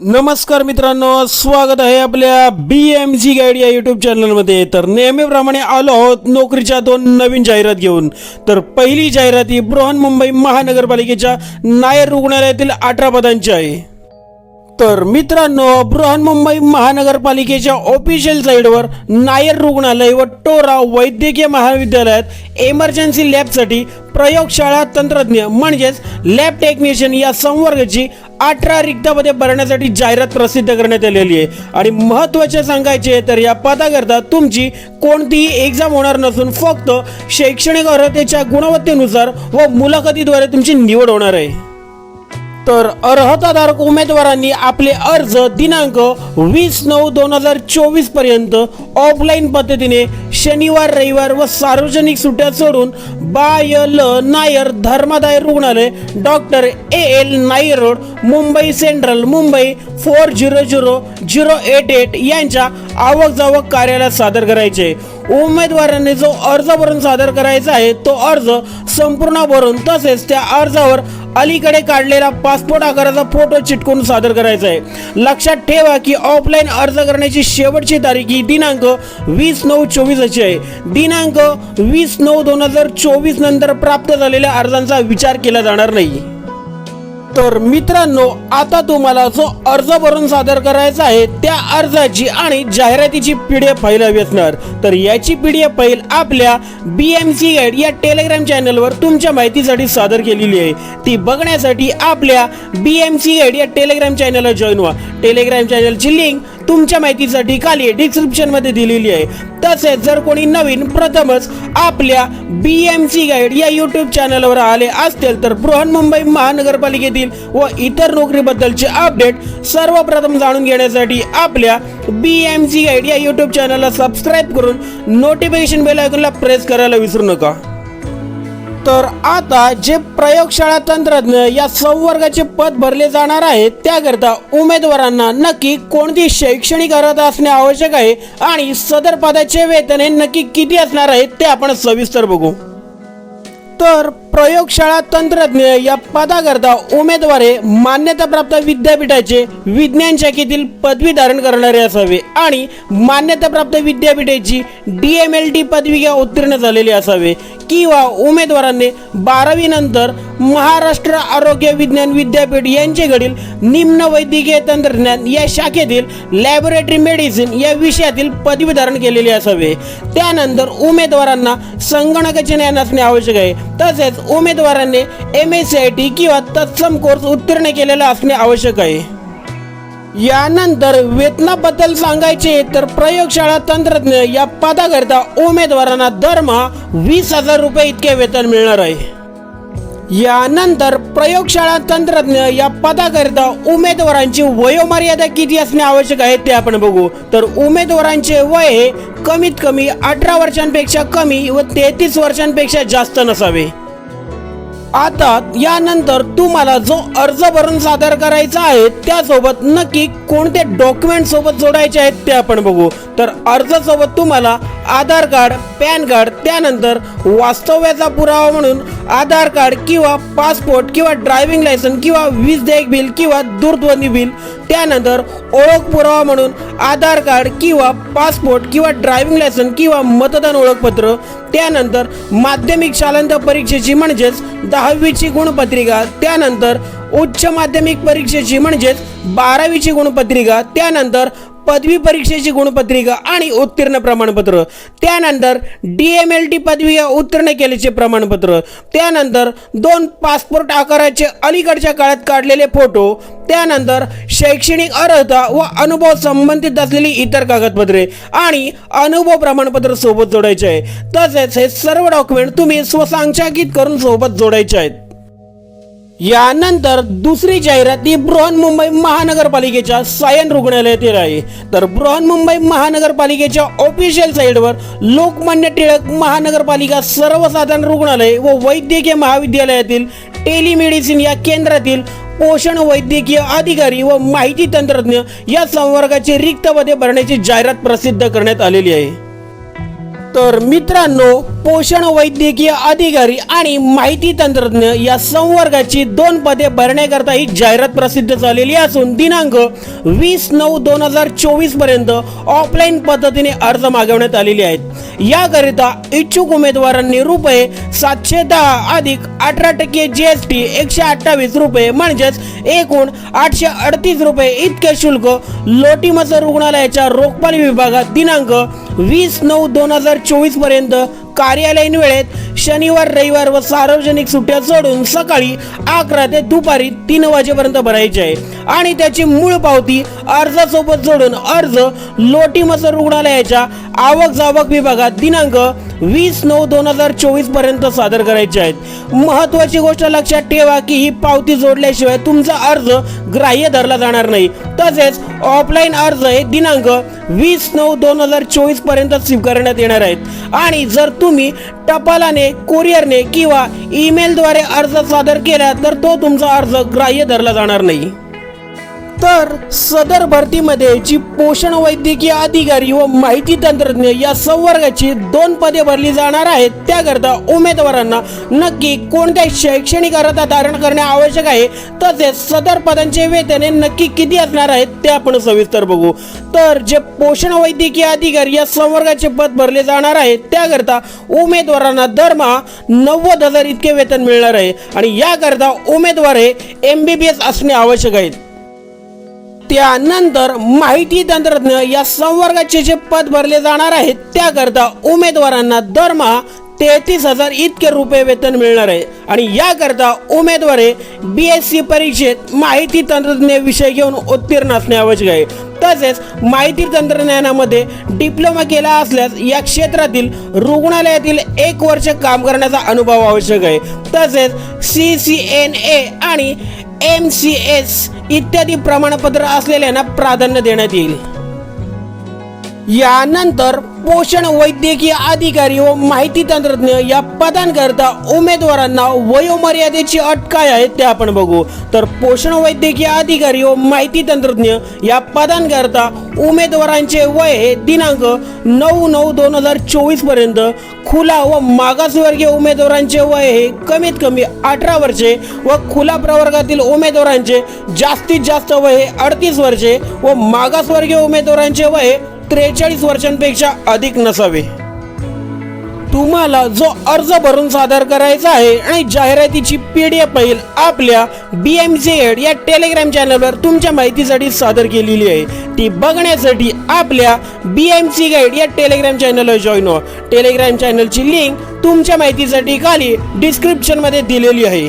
नमस्कार मित्रांनो स्वागत आहे आपल्या बी एम जी गाईड या यूट्यूब चॅनलमध्ये तर नेहमीप्रमाणे आलो आहोत नोकरीच्या दोन नवीन जाहिरात घेऊन. तर पहिली जाहिरात ही बृहन्मुंबई महानगरपालिकेच्या नायर रुग्णालयातील अठरा पदांची आहे. तर मित्रांनो बृहन्मुंबई महानगरपालिकेच्या ऑफिशियल साईडवर नायर रुग्णालय व टोरा वैद्यकीय महाविद्यालयात एमर्जन्सी लॅबसाठी प्रयोगशाळा तंत्रज्ञ म्हणजेच लॅब टेक्निशियन या संवर्गाची अठरा रिक्त पदे भरण्यासाठी जाहिरात प्रसिद्ध करण्यात आलेली आहे. आणि महत्त्वाचे सांगायचे तर या पदाकरता तुमची कोणतीही एक्झाम होणार नसून फक्त शैक्षणिक अर्हतेच्या गुणवत्तेनुसार व मुलाखतीद्वारे तुमची निवड होणार आहे. तर अर्हताधारक उमेदवारांनी आपले अर्ज दिनांक वीस नऊ दोन हजार चोवीसपर्यंत ऑफलाईन पद्धतीने शनिवार रविवार व सार्वजनिक सुट्ट्या सोडून बाय ल नायर धर्मादाय रुग्णालय doctor A L Nair road Mumbai central Mumbai four zero zero zero eight eight यांच्या आवक जावक कार्यालयात सादर करायचे. उमेदवारांनी जो अर्ज भरून सादर करायचा आहे तो अर्ज संपूर्ण भरून तसेच त्या अर्जावर अलीकडे काढलेला पासपोर्ट आकाराचा फोटो चिटकून सादर करायचा आहे लक्षात ठेवा की ऑफलाईन अर्ज करण्याची शेवटची तारीख ही दिनांक वीस नऊ चोवीस अशी आहे. दिनांक वीस नऊ दोन हजार चोवीस नंतर प्राप्त झालेल्या अर्जांचा विचार केला जाणार नाही. तर मित्रांनो आता तुम्हाला जो अर्ज भरून सादर करायचा आहे त्या अर्जाची आणि जाहिरातीची पी डी एफ फाईल हवी असणार. तर याची पी डी एफ फाईल आपल्या बी एम सी गाईड या टेलिग्राम चॅनलवर तुमच्या माहितीसाठी सादर केलेली आहे. ती बघण्यासाठी आपल्या बी एम सी गाईड या टेलिग्राम चॅनलला जॉईन व्हा. टेलिग्राम चॅनलची लिंक तुमच्या माहितीसाठी खाली डिस्क्रिप्शनमध्ये दिलेली आहे. तसेच जर कोणी नवीन प्रथमच आपल्या बी एम सी गाईड या यूट्यूब चॅनलवर आले असतील तर बृहन्मुंबई महानगरपालिकेतील व इतर नोकरीबद्दलचे अपडेट सर्वप्रथम जाणून घेण्यासाठी आपल्या बी एम सी गाईड या यूट्यूब चॅनलला सबस्क्राईब करून नोटिफिकेशन बेल आयकॉनला प्रेस करायला विसरू नका. तर आता जे प्रयोगशाळा तंत्रज्ञ या संवर्गाचे पद भरले जाणार आहे त्याकरता उमेदवारांना नक्की कोणती शैक्षणिक अर्हता असणे आवश्यक आहे आणि सदर पदाचे वेतन हे नक्की किती असणार आहे ते आपण सविस्तर बघू. तर प्रयोगशाळा तंत्रज्ञ या पदाकरता उमेदवार हे मान्यताप्राप्त विद्यापीठाचे विज्ञान शाखेतील पदवी धारण करणारे असावे आणि मान्यताप्राप्त विद्यापीठाची डी एम एल टी पदवी उत्तीर्ण झालेली असावे. किंवा उमेदवारांनी बारावी नंतर महाराष्ट्र आरोग्य विज्ञान विद्यापीठ यांचेकडील निम्न वैद्यकीय तंत्रज्ञान या शाखेतील लॅबोरेटरी मेडिसिन या विषयातील पदवी धारण केलेले असावे. त्यानंतर उमेदवारांना संगणकाचे ज्ञान असणे आवश्यक आहे. तसेच उमेदवारांनी M S C I T किंवा तत्सम कोर्स उत्तीर्ण केलेला असणे आवश्यक आहे. यानंतर वेतनाबद्दल सांगायचे तर प्रयोगशाळा तंत्रज्ञ या पदाकरिता उमेदवारांना दरमहा वीस हजार रुपये इतके वेतन मिळणार आहे. यानंतर प्रयोगशाळा तंत्रज्ञ या पदाकरिता उमेदवारांची वयोमर्यादा किती असणे आवश्यक आहे ते आपण बघू. तर उमेदवारांचे वय हे कमीत कमी अठरा वर्षांपेक्षा कमी व तेहतीस वर्षांपेक्षा जास्त नसावे. आता यानंतर तुम्हाला जो अर्ज भरून सादर करायचा आहे त्यासोबत नक्की कोणते डॉक्युमेंट सोबत जोडायचे आहेत ते आपण बघू. तर अर्जासोबत तुम्हाला आधार कार्ड पॅन कार्ड त्यानंतर वास्तव्याचा पुरावा म्हणून आधार कार्ड किंवा पासपोर्ट किंवा ड्रायव्हिंग लायसन किंवा वीज देयक बिल किंवा दूरध्वनी बिल त्यानंतर ओळख पुरावा म्हणून आधार कार्ड किंवा पासपोर्ट किंवा ड्रायव्हिंग लायसन किंवा मतदान ओळखपत्र त्यानंतर माध्यमिक शालांत परीक्षेची म्हणजेच दहावीची गुणपत्रिका त्यानंतर उच्च माध्यमिक परीक्षेची म्हणजेच बारावीची गुणपत्रिका त्यानंतर पदवी परीक्षेची गुणपत्रिका आणि उत्तीर्ण प्रमाणपत्र. त्यानंतर डी एम एल टी पदवी उत्तीर्ण केल्याचे प्रमाणपत्र. त्यानंतर दोन पासपोर्ट आकाराचे अलीकडच्या काळात काढलेले फोटो. त्यानंतर शैक्षणिक अर्हता व अनुभव संबंधित असलेली इतर कागदपत्रे आणि अनुभव प्रमाणपत्र सोबत जोडायचे आहे. तसेच हे सर्व डॉक्युमेंट तुम्ही स्वसंचाकित करून सोबत जोडायचे आहेत. यानंतर दुसरी जाहिरात ही बृहन्मुंबई महानगरपालिकेच्या सायन रुग्णालयातील आहे. तर बृहन्मुंबई महानगरपालिकेच्या ऑफिशियल साईडवर लोकमान्य टिळक महानगरपालिका सर्वसाधारण रुग्णालय व वैद्यकीय महाविद्यालयातील टेलिमेडिसिन या केंद्रातील पोषण वैद्यकीय अधिकारी व माहिती तंत्रज्ञ या संवर्गाची रिक्त पदे भरण्याची जाहिरात प्रसिद्ध करण्यात आलेली आहे. तर मित्रांनो पोषण वैद्यकीय अधिकारी आणि माहिती तंत्रज्ञ या संवर्गाची दोन पदे भरण्याकरता ही जाहिरात प्रसिद्ध झालेली असून दिनांक वीस नऊ दोन हजार चोवीसपर्यंत ऑफलाईन पद्धतीने अर्ज मागवण्यात आलेले आहेत. याकरिता इच्छुक उमेदवारांनी रुपये सातशे दहा अधिक अठरा टक्के जी एस टी एकशे अठ्ठावीस रुपये म्हणजेच एकूण आठशे अडतीस रुपये इतके शुल्क लोटीमस रुग्णालयाच्या रोगपाल विभागात दिनांक वीस नऊ दोन हजार चोवीसपर्यंत कार्यालयीन वेळेत शनिवार रविवार व सार्वजनिक सुट्ट्या सोडून सकाळी अकरा ते दुपारी तीन वाजेपर्यंत भरायची. आहे आणि त्याची मूळ पावती अर्जासोबत जोडून अर्ज लोटीमसर रुग्णालयाच्या आवक जावक विभागात दिनांक वीस नऊ दोन हजार चोवीसपर्यंत सादर करायचे आहेत. महत्वाची गोष्ट लक्षात ठेवा की ही पावती जोडल्याशिवाय तुमचा अर्ज ग्राह्य धरला जाणार नाही. तसेच ऑफलाईन अर्ज हे दिनांक वीस नऊ दोन हजार चोवीसपर्यंत स्वीकारण्यात येणार आहेत. आणि जर तुम्ही टपालाने कुरिअरने किंवा ईमेलद्वारे अर्ज सादर केला तर तो तुमचा अर्ज ग्राह्य धरला जाणार नाही. तर सदर भरतीमध्ये जी पोषण वैद्यकीय अधिकारी व माहिती तंत्रज्ञ या संवर्गाची दोन पदे भरली जाणार आहेत त्याकरता उमेदवारांना नक्की कोणत्या शैक्षणिक अर्हता धारण करणे आवश्यक आहे तसेच सदर पदांचे वेतन हे नक्की किती असणार आहेत ते आपण सविस्तर बघू. तर जे पोषण वैद्यकीय अधिकारी या संवर्गाचे पद भरले जाणार आहे त्याकरता उमेदवारांना दरमहा नव्वद हजार इतके वेतन मिळणार आहे. आणि याकरता उमेदवार हे एम बी बी एस असणे आवश्यक आहेत त्यानंतर माहिती तंत्रज्ञ या संवर्गाचे जे पद भरले जाणार आहेत त्याकरता उमेदवारांना दरमहा तेहतीस हजार इतके रुपये वेतन मिळणार आहे. आणि याकरता उमेदवारे बी एस सी परीक्षेत माहिती तंत्रज्ञ विषय घेऊन उत्तीर्ण असणे आवश्यक आहे. तसेच माहिती तंत्रज्ञानामध्ये डिप्लोमा केला असल्यास या क्षेत्रातील रुग्णालयातील एक वर्ष काम करण्याचा अनुभव आवश्यक आहे. तसेच सी सी एन ए आणि एम सी एस इत्यादी प्रमाणपत्र असलेल्यांना प्राधान्य देण्यात येईल. यानंतर पोषण वैद्यकीय अधिकारी व माहिती तंत्रज्ञ या पदांकरता उमेदवारांना वयोमर्यादेची अट काय आहे ते आपण बघू. तर पोषण वैद्यकीय अधिकारी व माहिती तंत्रज्ञ या पदांकरता उमेदवारांचे वय हे दिनांक नऊ नऊ दोन हजार चोवीसपर्यंत खुला व मागासवर्गीय उमेदवारांचे वय हे कमीत कमी अठरा वर्षे व खुला प्रवर्गातील उमेदवारांचे जास्तीत जास्त वय हे अडतीस वर्षे व मागासवर्गीय उमेदवारांचे वय त्रेचाळीस वर्षांपेक्षा अधिक नसावे. तुम्हाला जो अर्ज भरून सादर करायचा आहे आणि जाहिरातीची पी डी एफ फाईल आपल्या बी एम सी एड या टेलिग्राम चॅनलवर तुमच्या माहितीसाठी सादर केलेली आहे ती बघण्यासाठी आपल्या बी एम सी गाईड या टेलिग्राम चॅनलला जॉईन व्हा. टेलिग्राम चॅनलची लिंक तुमच्या माहितीसाठी खाली डिस्क्रिप्शनमध्ये दिलेली आहे.